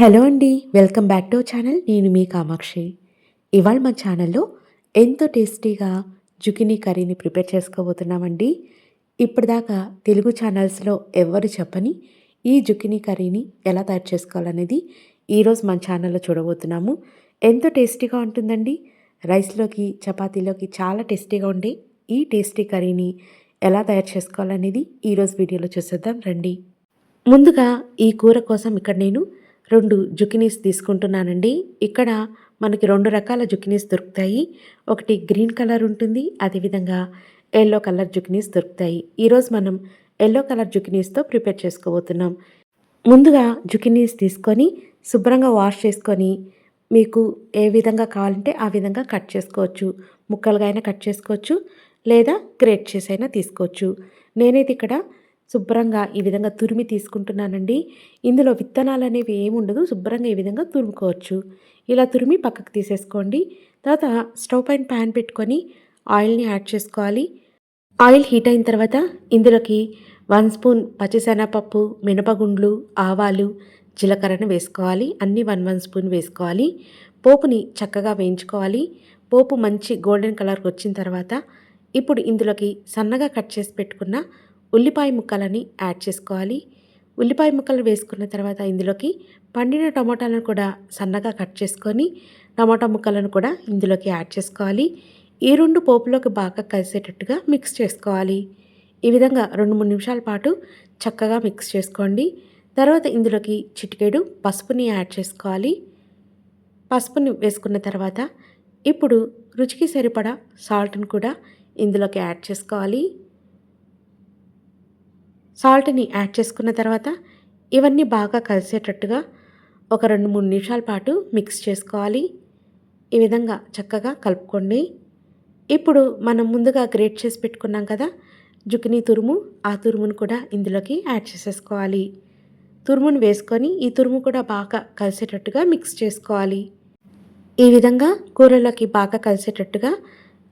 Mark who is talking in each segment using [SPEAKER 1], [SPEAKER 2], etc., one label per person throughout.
[SPEAKER 1] Hello అండి welcome back to channel. నేను మీ కామాక్షి. ఇవాళ మా ఛానల్లో ఎంతో టేస్టీగా జుకినీ కర్రీని ప్రిపేర్ చేసుకోబోతున్నామండి. ఇప్పటిదాకా తెలుగు ఛానల్స్లో ఎవరు చెప్పని ఈ జుకినీ కర్రీని ఎలా తయారు చేసుకోవాలనేది ఈరోజు మన ఛానల్లో చూడబోతున్నాము. ఎంతో టేస్టీగా ఉంటుందండి. రైస్లోకి చపాతీలోకి చాలా టేస్టీగా ఉండే ఈ టేస్టీ కర్రీని ఎలా తయారు చేసుకోవాలనేది ఈరోజు వీడియోలో చూసేద్దాం రండి. ముందుగా ఈ కూర కోసం ఇక్కడ నేను రెండు జుకినీస్ తీసుకుంటున్నానండి. ఇక్కడ మనకి రెండు రకాల జుకినీస్ దొరుకుతాయి. ఒకటి గ్రీన్ కలర్ ఉంటుంది అదేవిధంగా ఎల్లో కలర్ జుకినీస్ దొరుకుతాయి. ఈరోజు మనం ఎల్లో కలర్ జుకినీస్తో ప్రిపేర్ చేసుకోబోతున్నాం. ముందుగా జుకినీస్ తీసుకొని శుభ్రంగా వాష్ చేసుకొని మీకు ఏ విధంగా కావాలంటే ఆ విధంగా కట్ చేసుకోవచ్చు. ముక్కలుగా అయినా కట్ చేసుకోవచ్చు లేదా గ్రేట్ చేసైనా తీసుకోవచ్చు. నేనైతే ఇక్కడ శుభ్రంగా ఈ విధంగా తురిమి తీసుకుంటున్నానండి. ఇందులో విత్తనాలు అనేవి ఏముండదు శుభ్రంగా ఈ విధంగా తురుముకోవచ్చు. ఇలా తురిమి పక్కకు తీసేసుకోండి. తర్వాత స్టవ్ పైన ప్యాన్ పెట్టుకొని ఆయిల్ని యాడ్ చేసుకోవాలి. ఆయిల్ హీట్ అయిన తర్వాత ఇందులోకి వన్ స్పూన్ పచ్చిశనగపప్పు మినపగుండ్లు ఆవాలు జీలకర్రను వేసుకోవాలి. అన్నీ వన్ వన్ స్పూన్ వేసుకోవాలి. పోపుని చక్కగా వేయించుకోవాలి. పోపు మంచి గోల్డెన్ కలర్కి వచ్చిన తర్వాత ఇప్పుడు ఇందులోకి సన్నగా కట్ చేసి పెట్టుకున్న ఉల్లిపాయ ముక్కలని యాడ్ చేసుకోవాలి. ఉల్లిపాయ ముక్కలు వేసుకున్న తర్వాత ఇందులోకి పండిన టమాటాలను కూడా సన్నగా కట్ చేసుకొని టమాటా ముక్కలను కూడా ఇందులోకి యాడ్ చేసుకోవాలి. ఈ రెండు పోపులోకి బాగా కలిసేటట్టుగా మిక్స్ చేసుకోవాలి. ఈ విధంగా రెండు మూడు నిమిషాల పాటు చక్కగా మిక్స్ చేసుకోండి. తర్వాత ఇందులోకి చిటికెడు పసుపుని యాడ్ చేసుకోవాలి. పసుపుని వేసుకున్న తర్వాత ఇప్పుడు రుచికి సరిపడా సాల్ట్ని కూడా ఇందులోకి యాడ్ చేసుకోవాలి. సాల్ట్ని యాడ్ చేసుకున్న తర్వాత ఇవన్నీ బాగా కలిసేటట్టుగా ఒక రెండు మూడు నిమిషాల పాటు మిక్స్ చేసుకోవాలి. ఈ విధంగా చక్కగా కలుపుకోండి. ఇప్పుడు మనం ముందుగా గ్రేట్ చేసి పెట్టుకున్నాం కదా జుకినీ తురుము. ఆ తురుమును కూడా ఇందులోకి యాడ్ చేసేసుకోవాలి. తురుమును వేసుకొని ఈ తురుము కూడా బాగా కలిసేటట్టుగా మిక్స్ చేసుకోవాలి. ఈ విధంగా కూరలోకి బాగా కలిసేటట్టుగా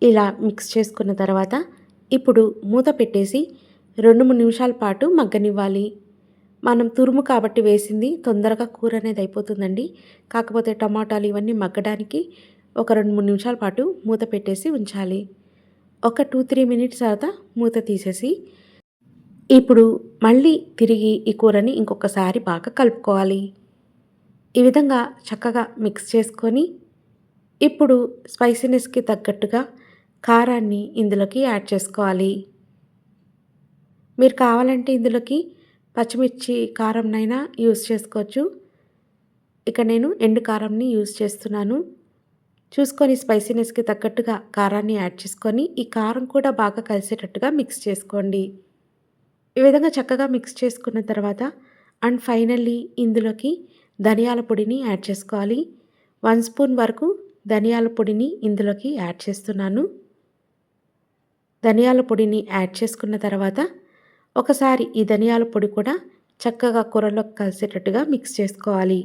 [SPEAKER 1] ఇలా మిక్స్ చేసుకున్న తర్వాత ఇప్పుడు మూత పెట్టేసి రెండు మూడు నిమిషాల పాటు మగ్గనివ్వాలి. మనం తురుము కాబట్టి వేసింది తొందరగా కూర అనేది అయిపోతుందండి. కాకపోతే టమాటాలు ఇవన్నీ మగ్గడానికి ఒక రెండు మూడు నిమిషాల పాటు మూత పెట్టేసి ఉంచాలి. ఒక టూ త్రీ మినిట్స్ తర్వాత మూత తీసేసి ఇప్పుడు మళ్ళీ తిరిగి ఈ కూరని ఇంకొకసారి బాగా కలుపుకోవాలి. ఈ విధంగా చక్కగా మిక్స్ చేసుకొని ఇప్పుడు స్పైసీనెస్కి తగ్గట్టుగా కారాన్ని ఇందులోకి యాడ్ చేసుకోవాలి. మీరు కావాలంటే ఇందులోకి పచ్చిమిర్చి కారంనైనా యూస్ చేసుకోవచ్చు. ఇక నేను ఎండు కారంని యూస్ చేస్తున్నాను. చూసుకొని స్పైసీనెస్కి తగ్గట్టుగా కారాన్ని యాడ్ చేసుకొని ఈ కారం కూడా బాగా కలిసేటట్టుగా మిక్స్ చేసుకోండి. ఈ విధంగా చక్కగా మిక్స్ చేసుకున్న తర్వాత అండ్ ఫైనల్లీ ఇందులోకి ధనియాల పొడిని యాడ్ చేసుకోవాలి. వన్ స్పూన్ వరకు ధనియాల పొడిని ఇందులోకి యాడ్ చేస్తున్నాను. ధనియాల పొడిని యాడ్ చేసుకున్న తర్వాత ఒకసారి ఈ ధనియాల పొడి కూడా చక్కగా కూరలో కలిసేటట్టుగా మిక్స్ చేసుకోవాలి.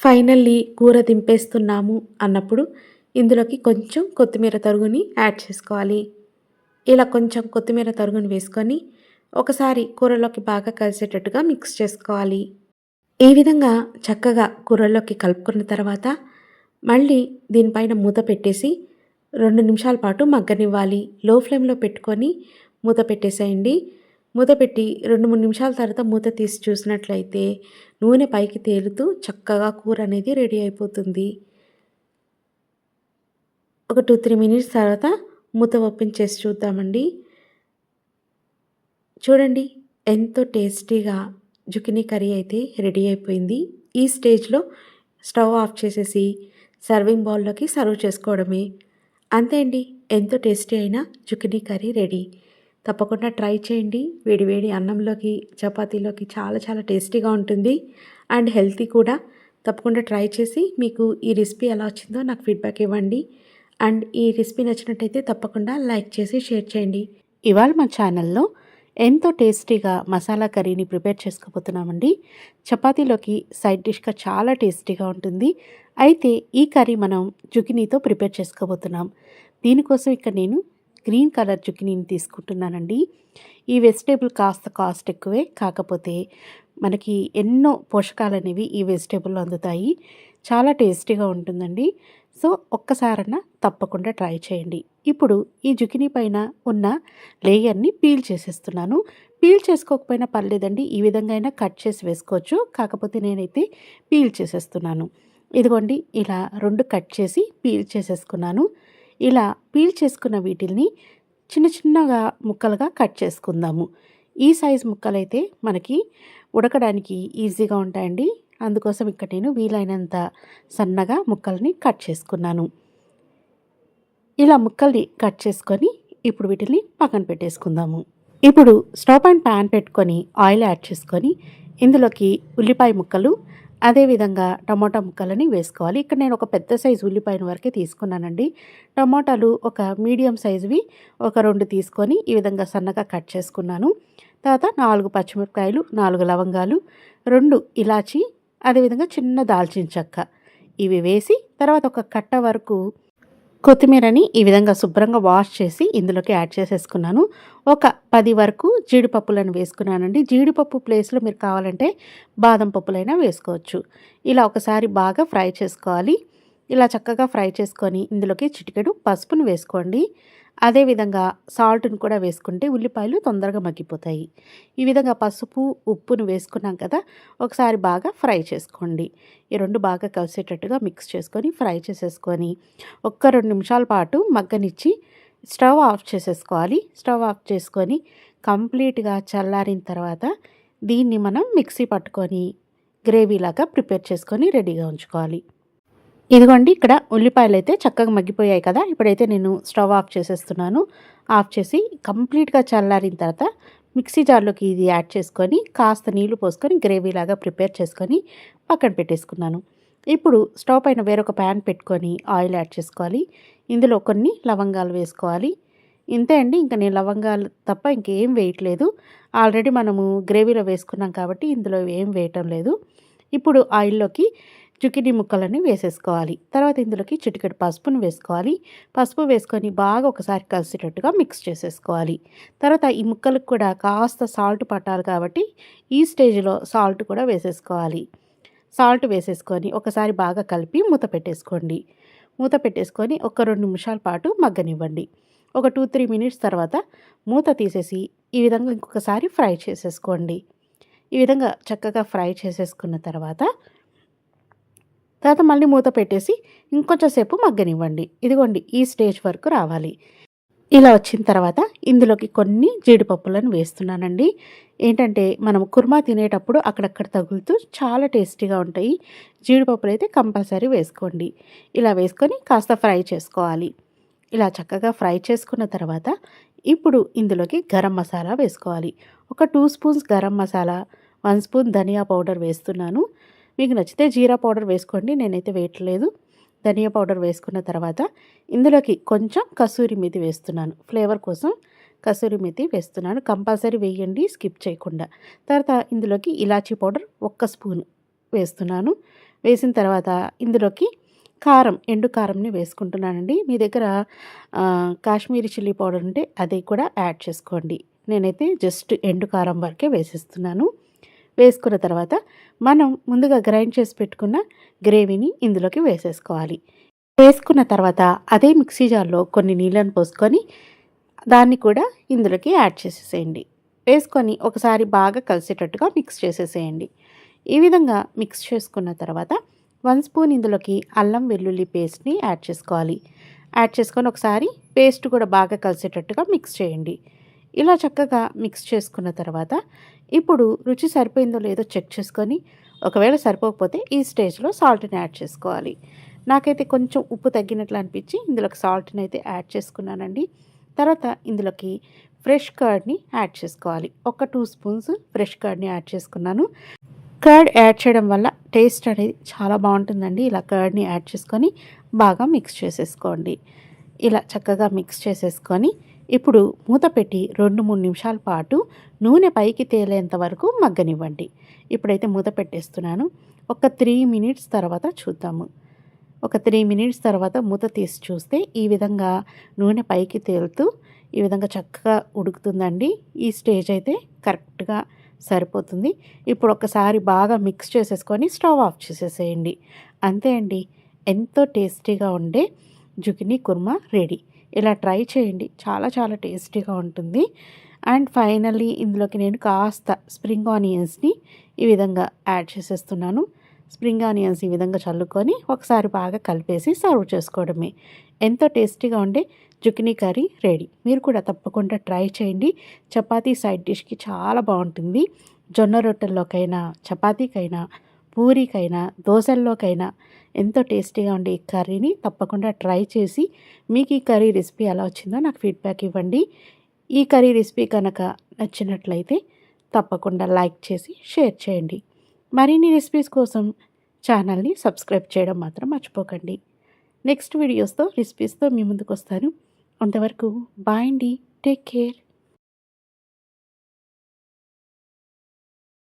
[SPEAKER 1] ఫైనల్లీ కూర దింపేస్తున్నాము అన్నప్పుడు ఇందులోకి కొంచెం కొత్తిమీర తరుగుని యాడ్ చేసుకోవాలి. ఇలా కొంచెం కొత్తిమీర తరుగుని వేసుకొని ఒకసారి కూరలోకి బాగా కలిసేటట్టుగా మిక్స్ చేసుకోవాలి. ఈ విధంగా చక్కగా కూరలోకి కలుపుకున్న తర్వాత మళ్ళీ దీనిపైన మూత పెట్టేసి రెండు నిమిషాల పాటు మగ్గనివ్వాలి. లో ఫ్లేమ్లో పెట్టుకొని మూత పెట్టేసేయండి. మూత పెట్టి రెండు మూడు నిమిషాల తర్వాత మూత తీసి చూసినట్లయితే నూనె పైకి తేలుతూ చక్కగా కూర అనేది రెడీ అయిపోతుంది. ఒక టూ త్రీ మినిట్స్ తర్వాత మూత ఓపెన్ చేసి చూద్దామండి. చూడండి ఎంతో టేస్టీగా జుకినీ కర్రీ అయితే రెడీ అయిపోయింది. ఈ స్టేజ్లో స్టవ్ ఆఫ్ చేసేసి సర్వింగ్ బౌల్లోకి సర్వ్ చేసుకోవడమే. అంతే అండి ఎంతో టేస్టీ అయిన జుకినీ కర్రీ రెడీ. తప్పకుండా ట్రై చేయండి. వేడివేడి అన్నంలోకి చపాతీలోకి చాలా చాలా టేస్టీగా ఉంటుంది అండ్ హెల్తీ కూడా. తప్పకుండా ట్రై చేసి మీకు ఈ రెసిపీ ఎలా వచ్చిందో నాకు ఫీడ్బ్యాక్ ఇవ్వండి. అండ్ ఈ రెసిపీ నచ్చినట్టయితే తప్పకుండా లైక్ చేసి షేర్ చేయండి. ఇవాళ మా ఛానల్లో ఎంతో టేస్టీగా మసాలా కర్రీని ప్రిపేర్ చేసుకోబోతున్నామండి. చపాతీలోకి సైడ్ డిష్గా చాలా టేస్టీగా ఉంటుంది. అయితే ఈ కర్రీ మనం జుకినీతో ప్రిపేర్ చేసుకోబోతున్నాం. దీనికోసం ఇక్కడ నేను గ్రీన్ కలర్ జుకినీని తీసుకుంటున్నానండి. ఈ వెజిటేబుల్ కాస్త కాస్ట్ ఎక్కువే కాకపోతే
[SPEAKER 2] మనకి ఎన్నో పోషకాలు అనేవి ఈ వెజిటేబుల్లో అందుతాయి. చాలా టేస్టీగా ఉంటుందండి. సో ఒక్కసారన్నా తప్పకుండా ట్రై చేయండి. ఇప్పుడు ఈ జుకినీ పైన ఉన్న లేయర్ని పీల్ చేసేస్తున్నాను. పీల్ చేసుకోకపోయినా పర్లేదండి ఈ విధంగా అయినా కట్ చేసి వేసుకోవచ్చు. కాకపోతే నేనైతే పీల్ చేసేస్తున్నాను. ఇదిగోండి ఇలా రెండు కట్ చేసి పీల్ చేసేసుకున్నాను. ఇలా పీల్ చేసుకున్న వీటిల్ని చిన్న చిన్నగా ముక్కలుగా కట్ చేసుకుందాము. ఈ సైజ్ ముక్కలైతే మనకి ఉడకడానికి ఈజీగా ఉంటాయండి. అందుకోసం ఇక్కడ నేను వీలైనంత సన్నగా ముక్కల్ని కట్ చేసుకున్నాను. ఇలా ముక్కల్ని కట్ చేసుకొని ఇప్పుడు వీటిని పక్కన పెట్టేసుకుందాము. ఇప్పుడు స్టవ్ అండ్ ప్యాన్ పెట్టుకొని ఆయిల్ యాడ్ చేసుకొని ఇందులోకి ఉల్లిపాయ ముక్కలు అదేవిధంగా టమాటా ముక్కలని వేసుకోవాలి. ఇక్కడ నేను ఒక పెద్ద సైజు ఉల్లిపాయను వరకే తీసుకున్నానండి. టమాటాలు ఒక మీడియం సైజువి ఒక రెండు తీసుకొని ఈ విధంగా సన్నగా కట్ చేసుకున్నాను. తర్వాత నాలుగు పచ్చిమిరపకాయలు నాలుగు లవంగాలు రెండు ఇలాచి అదేవిధంగా చిన్న దాల్చిన చెక్క. ఇవి వేసి తర్వాత ఒక కట్ట వరకు కొత్తిమీరని ఈ విధంగా శుభ్రంగా వాష్ చేసి ఇందులోకి యాడ్ చేసేసుకున్నాను. ఒక పది వరకు జీడిపప్పులను వేసుకున్నానండి. జీడిపప్పు ప్లేస్లో మీరు కావాలంటే బాదం పప్పులైనా వేసుకోవచ్చు. ఇలా ఒకసారి బాగా ఫ్రై చేసుకోవాలి. ఇలా చక్కగా ఫ్రై చేసుకొని ఇందులోకి చిటికెడు పసుపును వేసుకోండి. అదేవిధంగా సాల్ట్ని కూడా వేసుకుంటే ఉల్లిపాయలు తొందరగా మగ్గిపోతాయి. ఈ విధంగా పసుపు ఉప్పును వేసుకున్నాం కదా ఒకసారి బాగా ఫ్రై చేసుకోండి. ఈ రెండు బాగా కలిసేటట్టుగా మిక్స్ చేసుకొని ఫ్రై చేసేసుకొని ఒక్క రెండు నిమిషాల పాటు మగ్గనిచ్చి స్టవ్ ఆఫ్ చేసేసుకోవాలి. స్టవ్ ఆఫ్ చేసుకొని కంప్లీట్గా చల్లారిన తర్వాత దీన్ని మనం మిక్సీ పట్టుకొని గ్రేవీలాగా ప్రిపేర్ చేసుకొని రెడీగా ఉంచుకోవాలి. ఇదిగోండి ఇక్కడ ఉల్లిపాయలు అయితే చక్కగా మగ్గిపోయాయి కదా. ఇప్పుడైతే నేను స్టవ్ ఆఫ్ చేసేస్తున్నాను. ఆఫ్ చేసి కంప్లీట్గా చల్లారిన తర్వాత మిక్సీ జార్లోకి ఇది యాడ్ చేసుకొని కాస్త నీళ్ళు పోసుకొని గ్రేవీలాగా ప్రిపేర్ చేసుకొని పక్కన పెట్టేసుకున్నాను. ఇప్పుడు స్టవ్ పైన వేరొక ప్యాన్ పెట్టుకొని ఆయిల్ యాడ్ చేసుకోవాలి. ఇందులో కొన్ని లవంగాలు వేసుకోవాలి. ఇంతే అండి ఇంకా నేను లవంగాలు తప్ప ఇంకేం వేయట్లేదు. ఆల్రెడీ మనము గ్రేవీలో వేసుకున్నాం కాబట్టి ఇందులో ఏం వేయటం లేదు. ఇప్పుడు ఆయిల్లోకి జుకినీ ముక్కలని వేసేసుకోవాలి. తర్వాత ఇందులోకి చిటికెడు పసుపును వేసుకోవాలి. పసుపు వేసుకొని బాగా ఒకసారి కలిసేటట్టుగా మిక్స్ చేసేసుకోవాలి. తర్వాత ఈ ముక్కలకు కూడా కాస్త సాల్ట్ పట్టాలి కాబట్టి ఈ స్టేజ్లో సాల్ట్ కూడా వేసేసుకోవాలి. సాల్ట్ వేసేసుకొని ఒకసారి బాగా కలిపి మూత పెట్టేసుకోండి. మూత పెట్టేసుకొని ఒక రెండు నిమిషాల పాటు మగ్గనివ్వండి. ఒక టూ త్రీ మినిట్స్ తర్వాత మూత తీసేసి ఈ విధంగా ఇంకొకసారి ఫ్రై చేసేసుకోండి. ఈ విధంగా చక్కగా ఫ్రై చేసేసుకున్న తర్వాత తర్వాత మళ్ళీ మూత పెట్టేసి ఇంకొంచెం సేపు మగ్గనివ్వండి. ఇదిగోండి ఈ స్టేజ్ వరకు రావాలి. ఇలా వచ్చిన తర్వాత ఇందులోకి కొన్ని జీడిపప్పులను వేస్తున్నానండి. ఏంటంటే మనం కుర్మా తినేటప్పుడు అక్కడక్కడ తగులుతూ చాలా టేస్టీగా ఉంటాయి. జీడిపప్పులు అయితే కంపల్సరీ వేసుకోండి. ఇలా వేసుకొని కాస్త ఫ్రై చేసుకోవాలి. ఇలా చక్కగా ఫ్రై చేసుకున్న తర్వాత ఇప్పుడు ఇందులోకి గరం మసాలా వేసుకోవాలి. ఒక two spoons garam masala one spoon ధనియా పౌడర్ వేస్తున్నాను. మీకు నచ్చితే జీరా పౌడర్ వేసుకోండి నేనైతే వేయట్లేదు. ధనియా పౌడర్ వేసుకున్న తర్వాత ఇందులోకి కొంచెం కసూరి మెతి వేస్తున్నాను. ఫ్లేవర్ కోసం కసూరి మెతి వేస్తున్నాను. కంపల్సరీ వేయండి స్కిప్ చేయకుండా. తర్వాత ఇందులోకి ఇలాచీ పౌడర్ ఒక్క స్పూన్ వేస్తున్నాను. వేసిన తర్వాత ఇందులోకి కారం ఎండు కారంని వేసుకుంటున్నానండి. మీ దగ్గర కాశ్మీరీ చిల్లీ పౌడర్ ఉంటే అది కూడా యాడ్ చేసుకోండి. నేనైతే జస్ట్ ఎండు కారం వరకే వేసేస్తున్నాను. వేసుకున్న తర్వాత మనం ముందుగా గ్రైండ్ చేసి పెట్టుకున్న గ్రేవీని ఇందులోకి వేసేసుకోవాలి. వేసుకున్న తర్వాత అదే మిక్సీ జార్లో కొన్ని నీళ్ళను పోసుకొని దాన్ని కూడా ఇందులోకి యాడ్ చేసేసేయండి. వేసుకొని ఒకసారి బాగా కలిసేటట్టుగా మిక్స్ చేసేసేయండి. ఈ విధంగా మిక్స్ చేసుకున్న తర్వాత వన్ స్పూన్ ఇందులోకి అల్లం వెల్లుల్లి పేస్ట్ని యాడ్ చేసుకోవాలి. యాడ్ చేసుకొని ఒకసారి పేస్ట్ కూడా బాగా కలిసేటట్టుగా మిక్స్ చేయండి. ఇలా చక్కగా మిక్స్ చేసుకున్న తర్వాత ఇప్పుడు రుచి సరిపోయిందో లేదో చెక్ చేసుకొని ఒకవేళ సరిపోకపోతే ఈ స్టేజ్లో సాల్ట్ని యాడ్ చేసుకోవాలి. నాకైతే కొంచెం ఉప్పు తగ్గినట్లు అనిపించి ఇందులోకి సాల్ట్ని అయితే యాడ్ చేసుకున్నానండి. తర్వాత ఇందులోకి ఫ్రెష్ కర్డ్ని యాడ్ చేసుకోవాలి. ఒక టూ స్పూన్స్ ఫ్రెష్ కర్డ్ని యాడ్ చేసుకున్నాను. కర్డ్ యాడ్ చేయడం వల్ల టేస్ట్ అనేది చాలా బాగుంటుందండి. ఇలా కర్డ్ని యాడ్ చేసుకొని బాగా మిక్స్ చేసేసుకోండి. ఇలా చక్కగా మిక్స్ చేసేసుకొని ఇప్పుడు మూత పెట్టి రెండు మూడు నిమిషాల పాటు నూనె పైకి తేలేంత వరకు మగ్గనివ్వండి. ఇప్పుడైతే మూత పెట్టేస్తున్నాను. ఒక త్రీ మినిట్స్ తర్వాత చూద్దాము. ఒక త్రీ మినిట్స్ తర్వాత మూత తీసి చూస్తే ఈ విధంగా నూనె పైకి తేలుతూ ఈ విధంగా చక్కగా ఉడుకుతుందండి. ఈ స్టేజ్ అయితే కరెక్ట్గా సరిపోతుంది. ఇప్పుడు ఒకసారి బాగా మిక్స్ చేసేసుకొని స్టవ్ ఆఫ్ చేసేసేయండి. అంతే అండి. ఎంతో టేస్టీగా ఉండే జుకినీ కుర్మా రెడీ. ఇలా ట్రై చేయండి. చాలా చాలా టేస్టీగా ఉంటుంది. అండ్ ఫైనల్లీ ఇందులోకి నేను కాస్త స్ప్రింగ్ ఆనియన్స్ని ఈ విధంగా యాడ్ చేసేస్తున్నాను. స్ప్రింగ్ ఆనియన్స్ ఈ విధంగా చల్లుకొని ఒకసారి బాగా కలిపేసి సర్వ్ చేసుకోవడమే. ఎంతో టేస్టీగా ఉండే జుకినీ కర్రీ రెడీ. మీరు కూడా తప్పకుండా ట్రై చేయండి. చపాతీ సైడ్ డిష్కి చాలా బాగుంటుంది. జొన్న రొట్టెల్లోకైనా చపాతీకైనా పూరీకైనా దోశల్లోకైనా ఎంతో టేస్టీగా ఉండే ఈ కర్రీని తప్పకుండా ట్రై చేసి మీకు ఈ కర్రీ రెసిపీ ఎలా వచ్చిందో నాకు ఫీడ్బ్యాక్ ఇవ్వండి. ఈ కర్రీ రెసిపీ కనుక నచ్చినట్లయితే తప్పకుండా లైక్ చేసి షేర్ చేయండి. మరిన్ని రెసిపీస్ కోసం ఛానల్ని సబ్స్క్రైబ్ చేయడం మాత్రం మర్చిపోకండి. నెక్స్ట్ వీడియోస్తో రెసిపీస్తో మీ ముందుకు వస్తాను. అంతవరకు బాయ్ అండి. Take care.